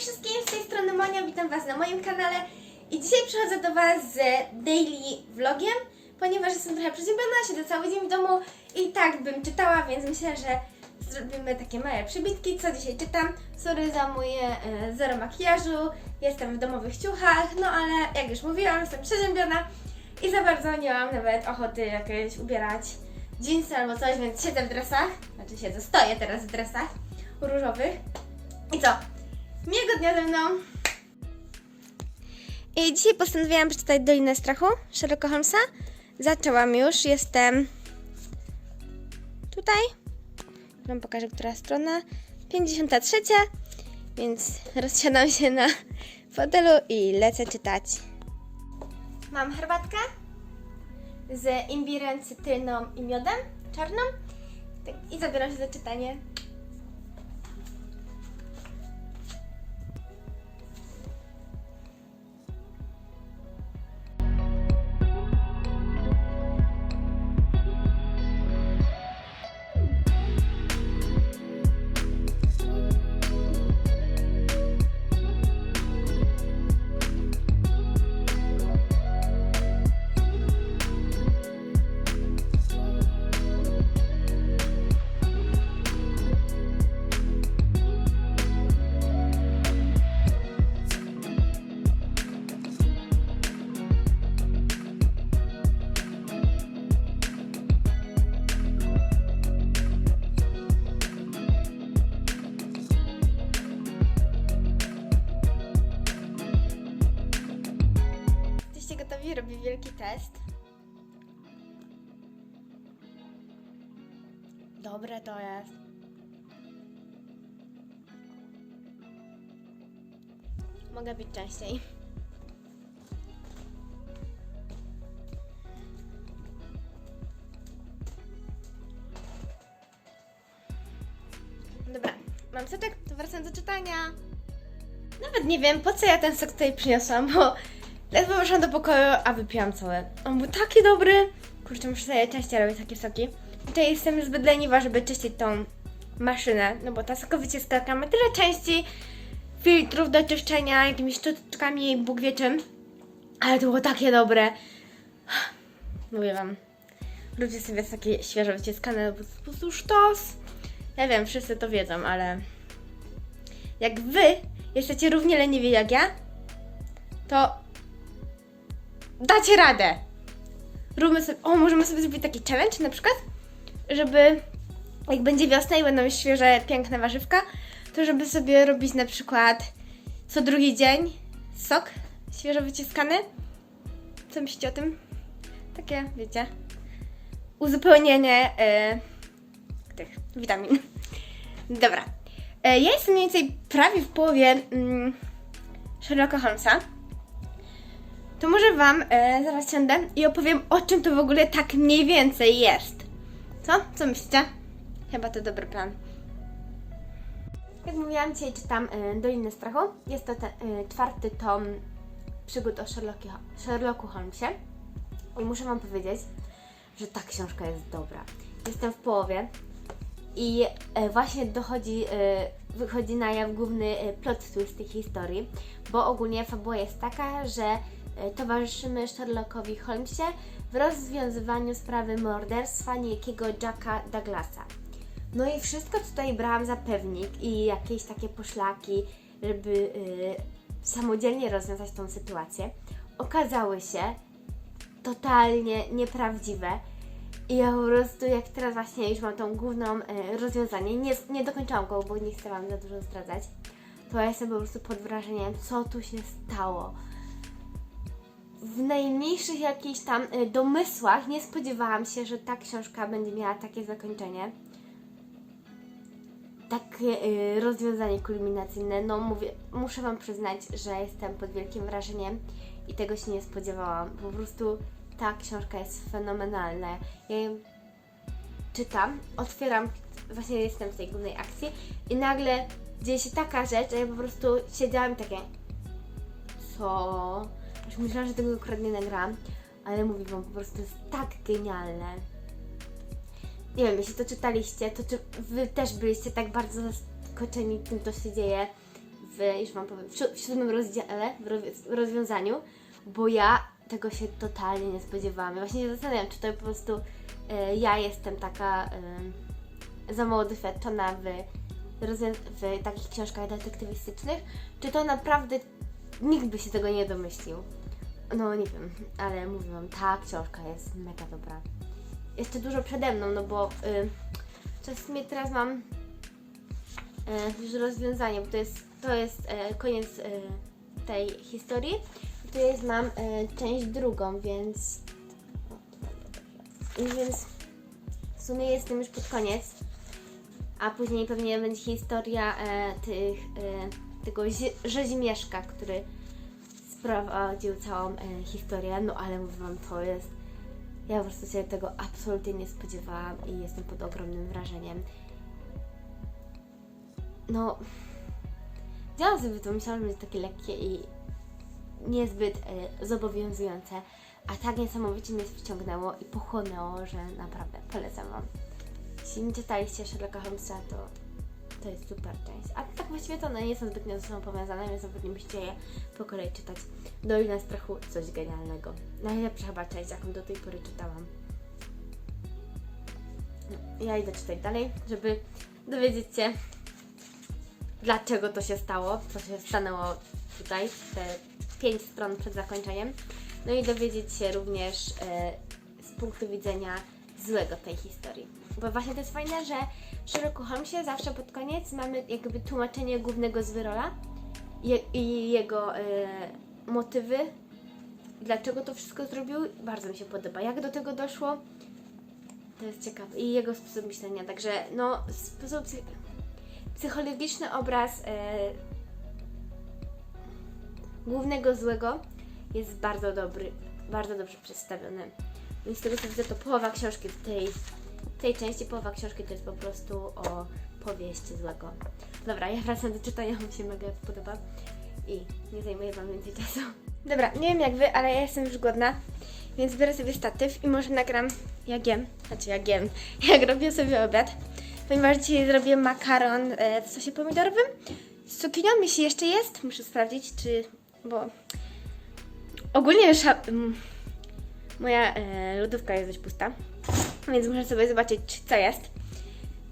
wszystkim, z tej strony Monia, witam Was na moim kanale i dzisiaj przychodzę do Was z daily vlogiem, ponieważ jestem trochę przeziębiona, siedzę cały dzień w domu i tak bym czytała, więc myślę, że zrobimy takie małe przybitki, co dzisiaj czytam. Sorry za moje e, zero makijażu, jestem w domowych ciuchach, no ale jak już mówiłam, jestem przeziębiona i za bardzo nie mam nawet ochoty jakieś ubierać jeansy albo coś, więc siedzę w dresach, znaczy siedzę, stoję teraz w dresach różowych. I co? Miłego dnia ze mną! I dzisiaj postanowiłam przeczytać Dolinę Strachu Sherlocka Holmesa. Zaczęłam już, jestem tutaj. Wam pokażę, która strona. 53, więc rozsiadam się na fotelu i lecę czytać. Mam herbatkę z imbirem, cytryną i miodem czarną Tak, i zabieram się za czytanie. Gotowi? Robię wielki test. Dobre to jest. Mogę być częściej. Dobra, mam soczek, to wracam do czytania. Nawet nie wiem, po co ja ten sok tutaj przyniosłam, bo ledwo weszłam do pokoju, a wypiłam cały. On był taki dobry. Kurczę, muszę sobie częściej robić takie soki. Tutaj jestem zbyt leniwa, żeby czyścić tą maszynę, no bo ta sokowyciskarka ma tyle części, filtrów do czyszczenia, jakimiś szczoteczkami, Bóg wie czym. Ale to było takie dobre. Mówię wam. Róbcie sobie takie świeżo wyciskane, bo to po prostu sztos. Ja wiem, wszyscy to wiedzą, ale jak wy jesteście równie leniwi jak ja, to dacie radę. Róbmy sobie, o, możemy sobie zrobić taki challenge na przykład, żeby jak będzie wiosna i będą świeże, piękne warzywka, to żeby sobie robić na przykład co drugi dzień sok świeżo wyciskany. Co myślicie o tym? Takie, wiecie, uzupełnienie y, tych witamin. Dobra. E, Ja jestem mniej więcej prawie w połowie mm, Sherlocka Holmesa. To może Wam e, zaraz siądę i opowiem o czym to w ogóle tak mniej więcej jest. Co? Co myślicie? Chyba to dobry plan. Jak mówiłam, dzisiaj czytam e, Dolinę Strachu. Jest to e, czwarty tom przygód o Sherlockie, Sherlocku Holmesie. I muszę Wam powiedzieć, że ta książka jest dobra. Jestem w połowie i e, właśnie dochodzi, e, wychodzi na jaw główny e, plot twist tej historii, bo ogólnie fabuła jest taka, że towarzyszymy Sherlockowi Holmesie w rozwiązywaniu sprawy morderstwa niejakiego Jacka Douglasa. No i wszystko tutaj brałam za pewnik i jakieś takie poszlaki, żeby e, samodzielnie rozwiązać tą sytuację, okazały się totalnie nieprawdziwe. I ja po prostu, jak teraz właśnie już mam tą główną e, rozwiązanie, nie, nie dokończyłam go, bo nie chcę Wam za dużo zdradzać, to ja jestem po prostu pod wrażeniem, co tu się stało. W najmniejszych jakichś tam e, domysłach nie spodziewałam się, że ta książka będzie miała takie zakończenie. Takie e, rozwiązanie kulminacyjne. No mówię, muszę Wam przyznać, że jestem pod wielkim wrażeniem i tego się nie spodziewałam. Po prostu ta książka jest fenomenalna. Ja ją czytam, otwieram, właśnie jestem w tej głównej akcji i nagle dzieje się taka rzecz, a ja po prostu siedziałam takie co? Już myślałam, że tego akurat nie nagrałam, ale mówię Wam, po prostu jest tak genialne. Nie wiem, jeśli to czytaliście, to czy Wy też byliście tak bardzo zaskoczeni tym, co się dzieje w już wam powiem, w, si- w siódmym rozdziale, w roz- w rozwiązaniu, bo ja tego się totalnie nie spodziewałam. Ja właśnie się zastanawiam, czy to po prostu e, ja jestem taka e, za mało doświadczona w, w takich książkach detektywistycznych, czy to naprawdę nikt by się tego nie domyślił. No nie wiem, ale mówię wam, ta książka jest mega dobra. Jeszcze dużo przede mną, no bo y, w sumie teraz mam y, już rozwiązanie, bo to jest, to jest y, koniec y, tej historii. Tu jest, mam y, część drugą, więc i więc w sumie jestem już pod koniec. A później pewnie będzie historia e, tych, e, tego rzezimieszka, który sprowadził całą e, historię. No ale mówię Wam, to jest. Ja po prostu się tego absolutnie nie spodziewałam i jestem pod ogromnym wrażeniem. No. Działam sobie to, myślałam, że będzie takie lekkie i niezbyt e, zobowiązujące, a tak niesamowicie mnie wciągnęło i pochłonęło, że naprawdę polecam Wam. Jeśli nie czytaliście Sherlocka Holmesa, to to jest super część. A tak właściwie to one nie są zbytnio ze sobą powiązane, więc pewnie musicie je po kolei czytać. Dolina Strachu, coś genialnego. Najlepsza chyba część, jaką do tej pory czytałam. No, ja idę czytać dalej, żeby dowiedzieć się, dlaczego to się stało, co się stanęło tutaj, te pięć stron przed zakończeniem. No i dowiedzieć się również e, z punktu widzenia złego tej historii. Bo właśnie to jest fajne, że w Sherlocku Holmesie zawsze pod koniec mamy jakby tłumaczenie głównego zwyrola i jego e, motywy, dlaczego to wszystko zrobił. Bardzo mi się podoba. Jak do tego doszło, to jest ciekawe. I jego sposób myślenia. Także no, sposób psy- psychologiczny obraz e, głównego złego jest bardzo dobry, bardzo dobrze przedstawiony. Więc z tego co widzę, to połowa książki tej, tej części, połowa książki to jest po prostu o powieści złego. Dobra, ja wracam do czytania, mi się mega podoba i nie zajmuję Wam więcej czasu. Dobra, nie wiem jak Wy, ale ja jestem już głodna, więc biorę sobie statyw i może nagram jak jem, znaczy jak jem, jak robię sobie obiad, ponieważ dzisiaj zrobię makaron e, w sosie pomidorowym z cukinią, jeśli jeszcze jest, muszę sprawdzić, czy, bo ogólnie już mm, moja e, lodówka jest dość pusta, więc muszę sobie zobaczyć, czy co jest.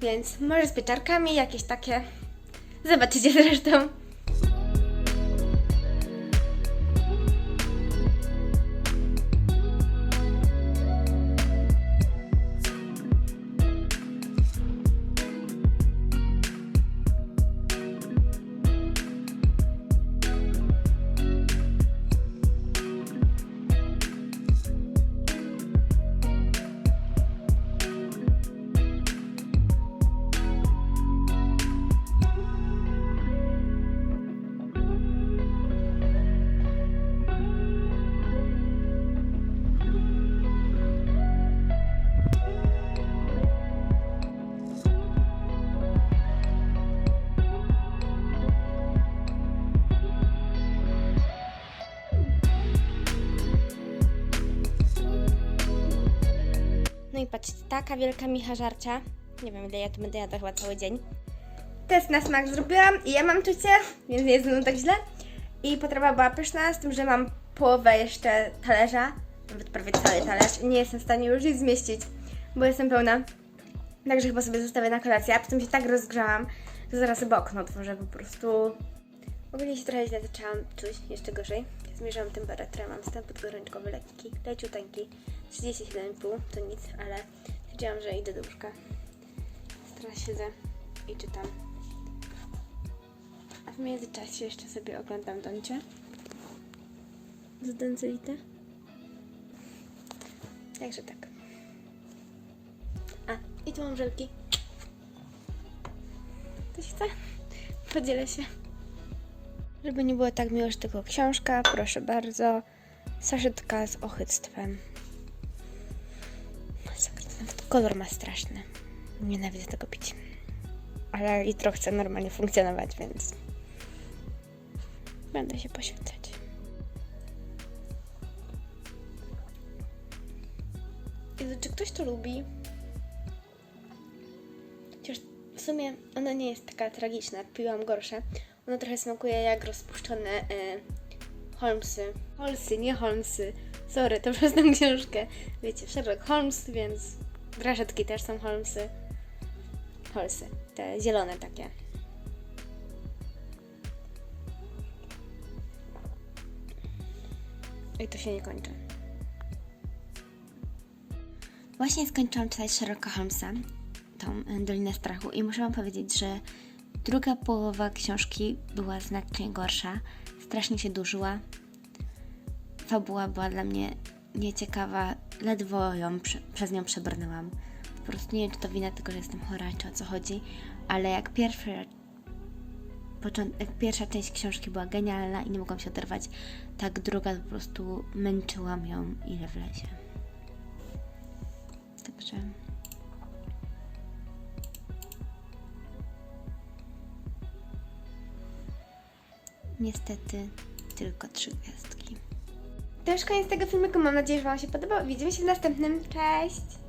Więc może z pieczarkami, jakieś takie. Zobaczycie zresztą. Taka wielka micha żarcia. Nie wiem, ile ja tu będę jadła chyba cały dzień. Test na smak zrobiłam i ja mam czucie, więc nie jest tak źle. I potrawa była pyszna, z tym, że mam połowę jeszcze talerza, nawet prawie cały talerz. Nie jestem w stanie już nic zmieścić, bo jestem pełna. Także chyba sobie zostawię na kolację, a potem się tak rozgrzałam, że zaraz chyba okno otworzę po prostu. Ogólnie się trochę źle zaczęłam czuć, jeszcze gorzej. Zmierzyłam temperaturę, mam stan podgorączkowy lekki, leciuteńki, 37,5 to nic, ale stwierdziłam, że idę do łóżka. Teraz siedzę i czytam. A w międzyczasie jeszcze sobie oglądam Doncie. Z Denzelite. Także tak. A, i tu mam żelki. Ktoś chce? Podzielę się. Żeby nie było tak miło, że tylko książka, proszę bardzo. Saszetka z. Masakra, Nawet kolor ma straszny. Nienawidzę tego pić. Ale jutro chcę normalnie funkcjonować, więc będę się poświęcać. Jezu, czy ktoś to lubi? Chociaż w sumie ona nie jest taka tragiczna, piłam gorsze. Ono trochę smakuje jak rozpuszczone e, Holmesy. Holmesy, nie Holmesy. Sorry, to przez tą książkę. Wiecie, Sherlock Holmes, więc drażetki też są Holmesy. Holmesy, te zielone takie. I to się nie kończy. Właśnie skończyłam czytać Sherlocka Holmesa, tą e, Dolinę Strachu i muszę Wam powiedzieć, że druga połowa książki była znacznie gorsza. Strasznie się dłużyła. Fabuła była dla mnie nieciekawa. Ledwo ją prze, przez nią przebrnęłam. Po prostu nie wiem, czy to wina tego, że jestem chora, czy o co chodzi, ale jak pierwszy pierwsza część książki była genialna i nie mogłam się oderwać, tak druga po prostu męczyłam ją ile wlezie. Także. Niestety tylko trzy gwiazdki. To już koniec tego filmiku. Mam nadzieję, że Wam się podobał. Widzimy się w następnym. Cześć!